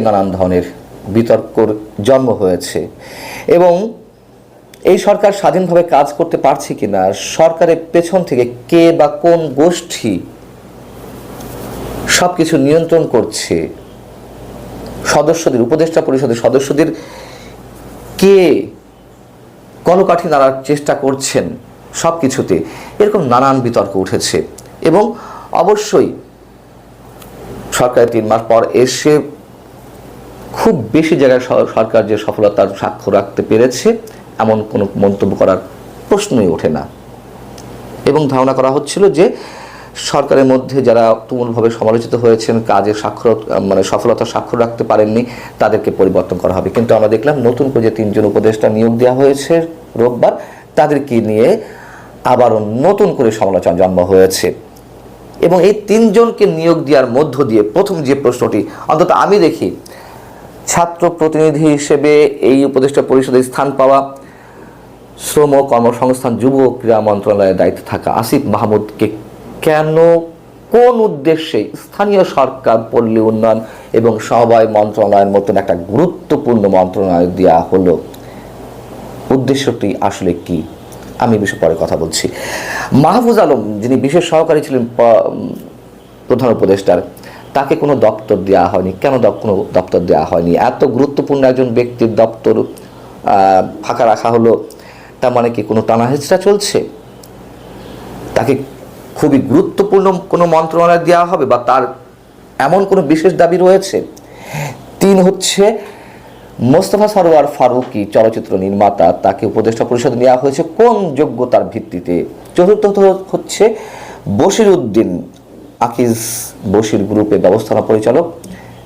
নানান ধরনের বিতর্কর জন্ম হয়েছে এবং এই সরকার স্বাধীনভাবে কাজ করতে পারছে কিনা, সরকারের পেছন থেকে কে বা কোন গোষ্ঠী সব কিছু নিয়ন্ত্রণ করছে, সদস্যদের, উপদেষ্টা পরিষদের সদস্যদের কে কলকাঠি নাড়ার চেষ্টা করছেন সব কিছুতে এরকম নানান বিতর্ক উঠেছে এবং অবশ্যই সরকারের তিন মাস পর এসে খুব বেশি জায়গায় সরকার যে সফলতার সাক্ষ্য রাখতে পেরেছে, এমন কোনো মন্তব্য করার প্রশ্নই ওঠে না। এবং ধারণা করা হচ্ছিল যে, সরকারের মধ্যে যারা তুমুলভাবে সমালোচিত হয়েছেন কাজে স্বাক্ষর মানে সফলতার স্বাক্ষর রাখতে পারেননি, তাদেরকে পরিবর্তন করা হবে। কিন্তু আমরা দেখলাম নতুন করে যে তিনজন উপদেষ্টা নিয়োগ দেওয়া হয়েছে রোববার, তাদেরকে নিয়ে আবারও নতুন করে সমালোচনা জন্ম হয়েছে। এবং এই তিনজনকে নিয়োগ দেওয়ার মধ্য দিয়ে প্রথম যে প্রশ্নটি, অন্তত আমি দেখি ছাত্র প্রতিনিধি হিসেবে এই উপদেষ্টা পরিষদে স্থান পাওয়া শ্রম কর্মসংস্থান, যুব ক্রীড়া মন্ত্রণালয়ের দায়িত্বে থাকা আসিফ মাহমুদকে কেন, কোন উদ্দেশ্যে স্থানীয় সরকার, পল্লী উন্নয়ন এবং সমবায় মন্ত্রণালয়ের মতন একটা গুরুত্বপূর্ণ মন্ত্রণালয় দেওয়া হলো? উদ্দেশ্যটি আসলে কি? আমি বিষয়ে পরে কথা বলছি। মাহফুজ আলম, যিনি বিশেষ সহকারী ছিলেন প্রধান উপদেষ্টার তাকে কোনো দপ্তর দেওয়া হয়নি? কেন কোনো দপ্তর দেওয়া হয়নি? এত গুরুত্বপূর্ণ একজন ব্যক্তির দপ্তর ফাঁকা রাখা হলো, তার মানে কি কোনো টানা হেঁচড়া চলছে? তাকে খুবই গুরুত্বপূর্ণ কোনো মন্ত্রণালয় দেওয়া হবে বা তার এমন কোনো বিশেষ দাবি রয়েছে? তিন হচ্ছে, মোস্তফা সরোয়ার ফারুকি চলচ্চিত্র নির্মাতা, তাকে উপদেষ্টা পরিষদ নেওয়া হয়েছে। কোন যোগ্যতার ভিত্তিতে? চতুর্থ হচ্ছে বশির উদ্দিন আকিজ বশির গ্রুপের ব্যবস্থাপনা পরিচালক,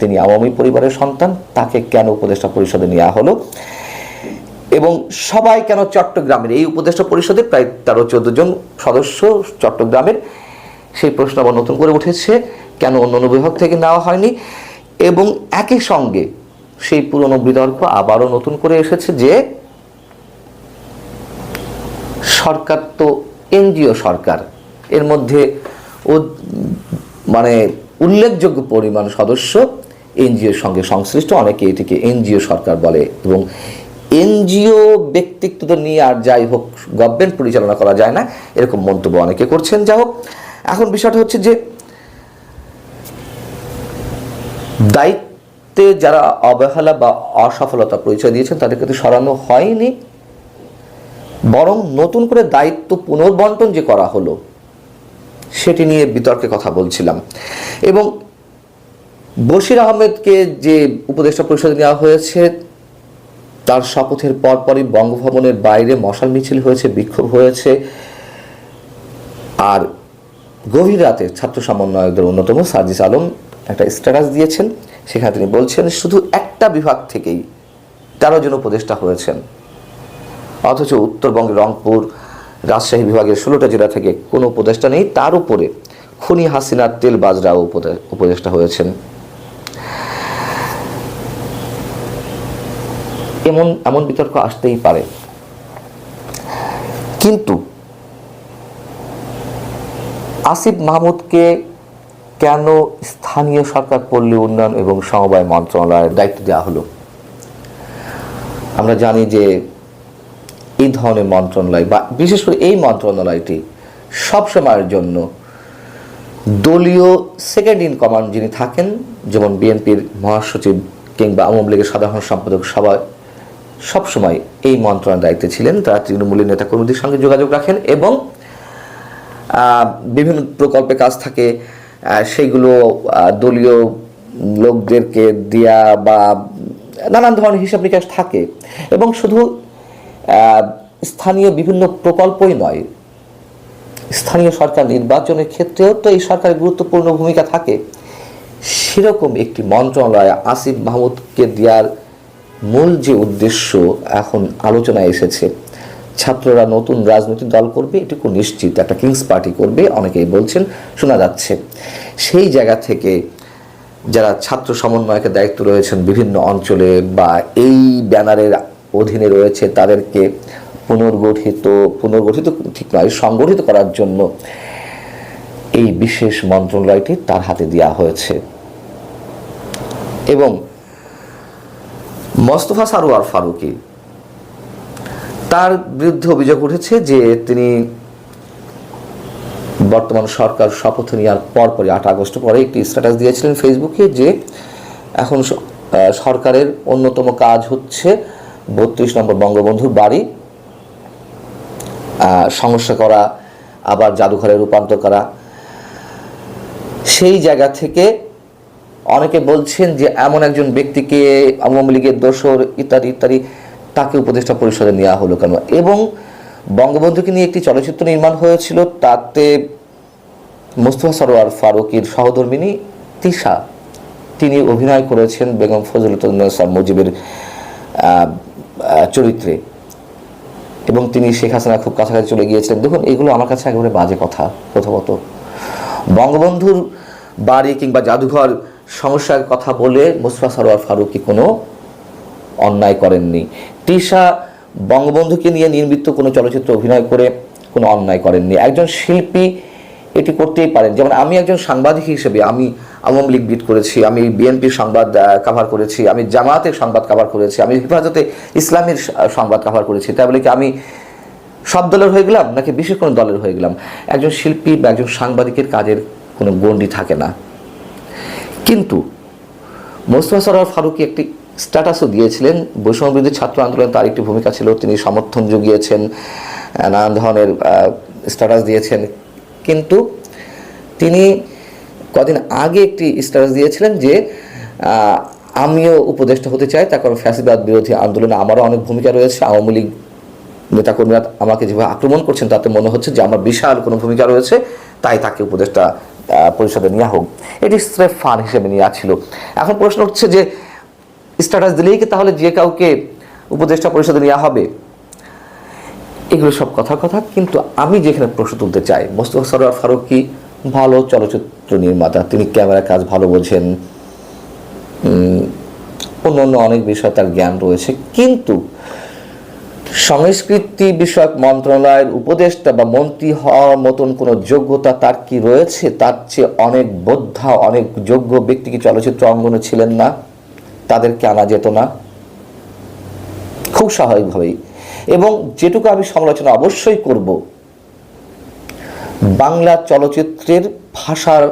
তিনি আওয়ামী পরিবারের সন্তান, তাকে কেন উপদেষ্টা পরিষদে নেওয়া হলো? এবং সবাই কেন চট্টগ্রামের, এই উপদেষ্টা পরিষদে প্রায় তেরো, চোদ্দ জন সদস্য চট্টগ্রামের, সেই প্রশ্ন আবার নতুন করে উঠেছে, কেন অন্য অন্য বিভাগ থেকে নেওয়া হয়নি? এবং একই সঙ্গে সেই পুরনো বিতর্ক আবারও নতুন করে এসেছে যে, সরকার তো এনজিও সরকার, এর মধ্যে মানে উল্লেখযোগ্য পরিমাণ সদস্য এনজিওর সঙ্গে সংশ্লিষ্ট। অনেকে এটিকে এনজিও সরকার বলে এবং এনজিও ব্যক্তিত্ব নিয়ে আর যাই হোক গভর্নমেন্ট পরিচালনা করা যায় না, এরকম মন্তব্য অনেকে করছেন। যা হোক, এখন বিষয়টা হচ্ছে যে দায়িত্বে যারা অবহেলা বা অসফলতা পরিচয় দিয়েছেন, তাদেরকে তো সরানো হয়নি, বরং নতুন করে দায়িত্ব পুনর্বন্টন যে করা হলো সেটি নিয়ে বিতর্কে কথা বলছিলাম। এবং বশির আহমেদকে যে উপদেষ্টা পরিষদে নেওয়া হয়েছে, তার শপথের পরপরই বঙ্গভবনের বাইরে মশাল মিছিল হয়েছে, বিক্ষোভ হয়েছে। আর গভীর রাতে ছাত্র সমন্বয়কদের অন্যতম সার্জিস আলম একটা স্ট্যাটাস দিয়েছেন। সেখানে তিনি বলছেন, শুধু একটা বিভাগ থেকেই তেরো জন উপদেষ্টা হয়েছেন। অথচ উত্তরবঙ্গের রংপুর রাজশাহী বিভাগের ষোলোটা জেলা থেকে কোনো উপদেষ্টা নেই। তার উপরে খুনি হাসিনার তেল বাজরাও উপদে- উপদেষ্টা হয়েছেন। এমন এমন বিতর্ক আসতেই পারে। কিন্তু আসিফ মাহমুদকে কেন স্থানীয় সরকার পল্লী উন্নয়ন এবং সমবায় মন্ত্রণালয়ের দায়িত্ব দেওয়া হলো? আমরা জানি যে এই ধরনের মন্ত্রণালয় বা বিশেষ করে এই মন্ত্রণালয়টি সবসময়ের জন্য দলীয় সেকেন্ড ইন কমান্ড যিনি থাকেন, যেমন বিএনপির মহাসচিব কিংবা আওয়ামী লীগের সাধারণ সম্পাদক সবাই, সবসময় এই মন্ত্রণালয়ের দায়িত্বে ছিলেন। তারা তৃণমূলের নেতাকর্মীদের সঙ্গে যোগাযোগ রাখেন এবং বিভিন্ন প্রকল্পে কাজ থাকে সেইগুলো দলীয় লোকদেরকে দেয়া বা নানান ধরনের হিসাব নিকাশ থাকে। এবং শুধু স্থানীয় বিভিন্ন প্রকল্পই নয়। স্থানীয় সরকার নির্বাচনের ক্ষেত্রেও তো এই সরকারের গুরুত্বপূর্ণ ভূমিকা থাকে। সেরকম একটি মন্ত্রণালয় আসিফ মাহমুদকে দেওয়ার মূল যে উদ্দেশ্য এখন আলোচনায় এসেছে। ছাত্ররা নতুন রাজনৈতিক দল করবে, এটুকু নিশ্চিত। একটা কিংস পার্টি করবে, অনেকেই বলছেন, শোনা যাচ্ছে। সেই জায়গা থেকে যারা ছাত্র সমন্বয়কের দায়িত্ব রয়েছেন বিভিন্ন অঞ্চলে বা এই ব্যানারের অধীনে রয়েছে তাদেরকে পুনর্গঠিত পুনর্গঠিত ঠিক নয়, সংগঠিত করার জন্য এই বিশেষ মন্ত্রণালয়টি তার হাতে দেওয়া হয়েছে। এবং মোস্তফা সারোয়ার ফারুকি তার বিরুদ্ধে অভিযোগ উঠেছে যে তিনি বর্তমান সরকার শপথ নেওয়ার পরপরই আট আগস্ট পরে একটি স্ট্যাটাস দিয়েছিলেন ফেসবুকে যে এখন সরকারের অন্যতম কাজ হচ্ছে বত্রিশ নম্বর বঙ্গবন্ধুর বাড়ি সমস্যা করা, আবার জাদুঘরে রূপান্তর করা। সেই জায়গা থেকে অনেকে বলছেন যে এমন একজন ব্যক্তিকে আওয়ামী লীগের দোসর ইত্যাদি ইত্যাদি, তাকে উপদেষ্টা পরিষদে নেওয়া হলো কেন? এবং বঙ্গবন্ধুকে নিয়ে একটি চলচ্চিত্র নির্মাণ হয়েছিল, তাতে মুস্তফা সরোয়ার ফারুকের সহধর্মিনী তিশা। তিনি অভিনয় করেছেন বেগম ফজলুদ্দিন মুজিবের চরিত্রে। এবং তিনি শেখ হাসিনা খুব কাছাকাছি চলে গিয়েছিলেন। দেখুন, এগুলো আমার কাছে একেবারে বাজে কথা, প্রথমত। বঙ্গবন্ধুর বাড়ি কিংবা জাদুঘর সমস্যার কথা বলে মুসফা সরোয়ার ফারুকি কোনো অন্যায় করেননি। তিশা বঙ্গবন্ধুকে নিয়ে নির্মিত কোনো চলচ্চিত্র অভিনয় করে কোনো অন্যায় করেননি। একজন শিল্পী এটি করতেই পারেন। যেমন আমি একজন সাংবাদিক হিসেবে আমি আওয়ামী লীগ বিট করেছি, আমি বিএনপির সংবাদ কাভার করেছি, আমি জামায়াতের সংবাদ কাভার করেছি, আমি হেফাজতে ইসলামের সংবাদ কাভার করেছি। তাই বলে কি আমি সব দলের হয়ে গেলাম নাকি বিশেষ কোনো দলের হয়ে গেলাম? একজন শিল্পী বা একজন সাংবাদিকের কাজের কোনো গণ্ডি থাকে না। কিন্তু মোস্তফা সরোয়ার ফারুকি একটি স্ট্যাটাসও দিয়েছিলেন, বৈষম্য বিরোধী ছাত্র আন্দোলনে তার একটি ভূমিকা ছিল, তিনি সমর্থন জুগিয়েছেন নানান ধরনের স্ট্যাটাস দিয়েছেন। কিন্তু তিনি কদিন আগে একটি স্ট্যাটাস দিয়েছিলেন যে আমিও উপদেষ্টা হতে চাই, তার কারণ ফ্যাসিবাদ বিরোধী আন্দোলনে আমারও অনেক ভূমিকা রয়েছে। আওয়ামী লীগ নেতাকর্মীরা আমাকে যেভাবে আক্রমণ করছেন, তাতে মনে হচ্ছে যে আমার বিশাল কোনো ভূমিকা রয়েছে, তাই তাকে উপদেষ্টা পরিষদে নেওয়া হোক। এটি স্রেফ ফান হিসেবে নেওয়া ছিল। এখন প্রশ্ন হচ্ছে যে স্ট্যাটাস দিলেই কি তাহলে যে কাউকে উপদেষ্টা পরিষদে নেওয়া হবে? এগুলো সব কথা কথা, কিন্তু আমি যেখানে প্রশ্ন তুলতে চাই, মোস্তফা সরোয়ার ফারুকি ভালো চলচ্চিত্র নির্মাতা, তিনি ক্যামেরা কাজ ভালো বোঝেন অন্য অন্য অনেক বিষয়ে তার জ্ঞান রয়েছে, কিন্তু সংস্কৃতি বিষয়ক মন্ত্রণালয়ের উপদেষ্টা বা মন্ত্রী হওয়ার মতন কোনো যোগ্যতা তার কি রয়েছে? তার চেয়ে অনেক বোদ্ধা, অনেক যোগ্য ব্যক্তি কি চলচ্চিত্র অঙ্গনে ছিলেন না? তাদেরকে আনা যেত না? খুব স্বাভাবিকভাবেই এবং যেটুকু আমি সমালোচনা অবশ্যই করব, বাংলা চলচ্চিত্রের ভাষার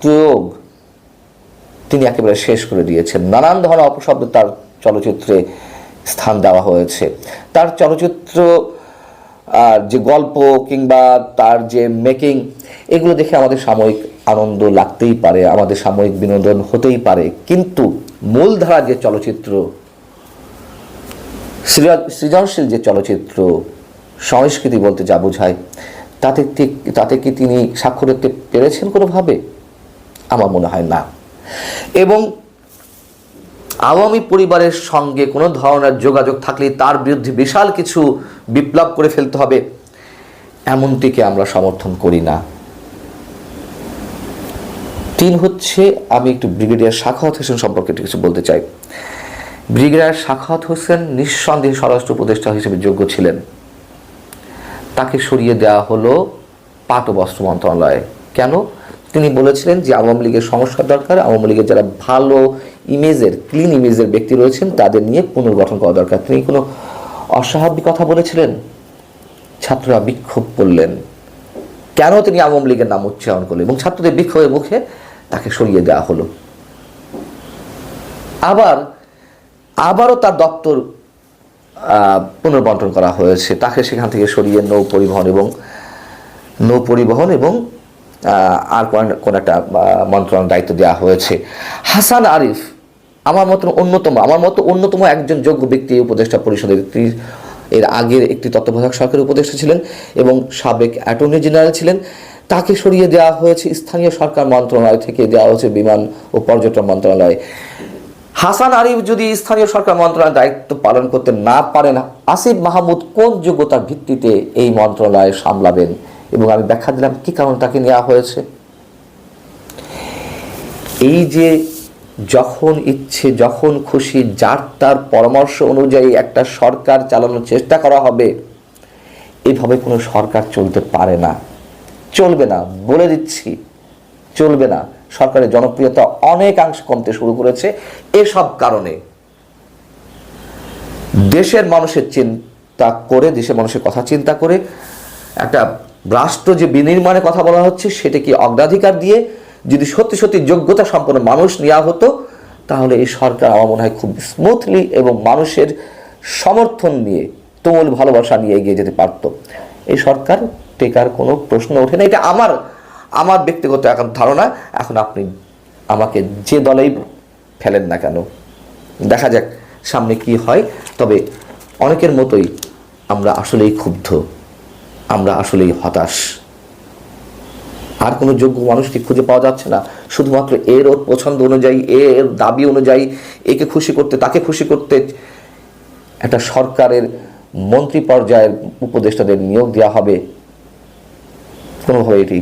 প্রয়োগ তিনি একেবারে শেষ করে দিয়েছেন। নানান ধরনের অপশব্দ তার চলচ্চিত্রে স্থান দেওয়া হয়েছে। তার চলচ্চিত্র আর যে গল্প কিংবা তার যে মেকিং এগুলো দেখে আমাদের সাময়িক আনন্দ লাগতেই পারে, আমাদের সাময়িক বিনোদন হতেই পারে। কিন্তু মূলধারা যে চলচ্চিত্র সৃজনশীল যে চলচ্চিত্র সংস্কৃতি বলতে যা বোঝায়, তাতে তাতে কি তিনি স্বাক্ষর রাখতে পেরেছেন কোনোভাবে? আমার মনে হয় না। এবং আওয়ামী পরিবারের সঙ্গে কোনো ধরনের যোগাযোগ থাকলে তার বিরুদ্ধে বিশাল কিছু বিপ্লব করে ফেলতে হবে, এমনটিকে আমরা সমর্থন করি না। তিন হচ্ছে, আমি একটু ব্রিগেডিয়ার সাখাওয়াত হোসেন সম্পর্কে কিছু বলতে চাই। ব্রিগেডিয়ার সাখাওয়াত হোসেন নিঃসন্দেহে স্বরাষ্ট্র উপদেষ্টা হিসেবে যোগ্য ছিলেন। তাকে সরিয়ে দেওয়া হলো পাট ও বস্ত্র মন্ত্রণালয়ে। কেন? তিনি বলেছিলেন যে আওয়ামী লীগের সংস্কার দরকার। আওয়ামী লীগের যারা ভালো ইমেজের ক্লিন ইমেজের ব্যক্তি রয়েছেন, তাদের নিয়ে পুনর্গঠন করা দরকার। তিনি কোনো অস্বাভাবিক কথা বলেছিলেন? ছাত্ররা বিক্ষোভ করলেন। কেন তিনি আওয়ামী লীগের নাম উচ্চারণ করলেন? এবং ছাত্রদের বিক্ষোভের মুখে তাকে সরিয়ে দেওয়া হলো। আবার আবারও তার দপ্তর পুনর্বন্টন করা হয়েছে। তাকে সেখান থেকে সরিয়ে নৌ পরিবহন এবং, নৌ পরিবহন এবং আর কোন- একটা মন্ত্রণালয়ের দায়িত্ব দেওয়া হয়েছে। হাসান আরিফ আমার মতো অন্যতম, আমার মতো অন্যতম একজন যোগ্য ব্যক্তি উপদেষ্টা পরিষদের এর আগের একটি তত্ত্বাবধায়ক সরকারের উপদেষ্টা ছিলেন এবং সাবেক অ্যাটর্নি জেনারেল ছিলেন। তাকে সরিয়ে দেওয়া হয়েছে স্থানীয় সরকার মন্ত্রণালয় থেকে দেওয়া হয়েছে বিমান ও পর্যটন মন্ত্রণালয়। হাসান আরিফ যদি স্থানীয় সরকার মন্ত্রণালয়ের দায়িত্ব পালন করতে না পারেন আসিফ মাহমুদ কোন যোগ্যতার ভিত্তিতে এই মন্ত্রণালয় সামলাবেন? এবং আমি ব্যাখ্যা দিলাম কি কারণ তাকে নেওয়া হয়েছে? এই যে যখন ইচ্ছে, যখন খুশি, যার তার পরামর্শ অনুযায়ী একটা সরকার চালানোর চেষ্টা করা হবে, এভাবে কোনো সরকার চলতে পারে না। চলবে না, বলে দিচ্ছি, চলবে না। সরকারের জনপ্রিয়তা অনেকাংশ কমতে শুরু করেছে। এসব কারণে দেশের মানুষের চিন্তা করে, দেশের মানুষের কথা চিন্তা করে একটা রাষ্ট্র যে বিনির্মাণের কথা বলা হচ্ছে, সেটা কি অগ্রাধিকার দিয়ে যদি সত্যি সত্যি যোগ্যতা সম্পন্ন মানুষ নেওয়া হতো, তাহলে এই সরকার আমার মনে হয় খুব স্মুথলি এবং মানুষের সমর্থন নিয়ে, তুমুল ভালোবাসা নিয়ে এগিয়ে যেতে পারত। এই সরকার টেকার কোনো প্রশ্ন ওঠে না। এটা আমার আমার ব্যক্তিগত এখন ধারণা, এখন আপনি আমাকে যে দলেই ফেলেন না কেন, দেখা যাক সামনে কি হয়। তবে অনেকের মতোই আমরা আসলেই ক্ষুব্ধ, আমরা আসলেই হতাশ। আর কোনো যোগ্য মানুষকে খুঁজে পাওয়া যাচ্ছে না? শুধুমাত্র এর ওর পছন্দ অনুযায়ী, এর দাবি অনুযায়ী, একে খুশি করতে, তাকে খুশি করতে একটা সরকারের মন্ত্রী পর্যায়ের উপদেষ্টাদের নিয়োগ দেওয়া হবে। কোনোভাবে এটি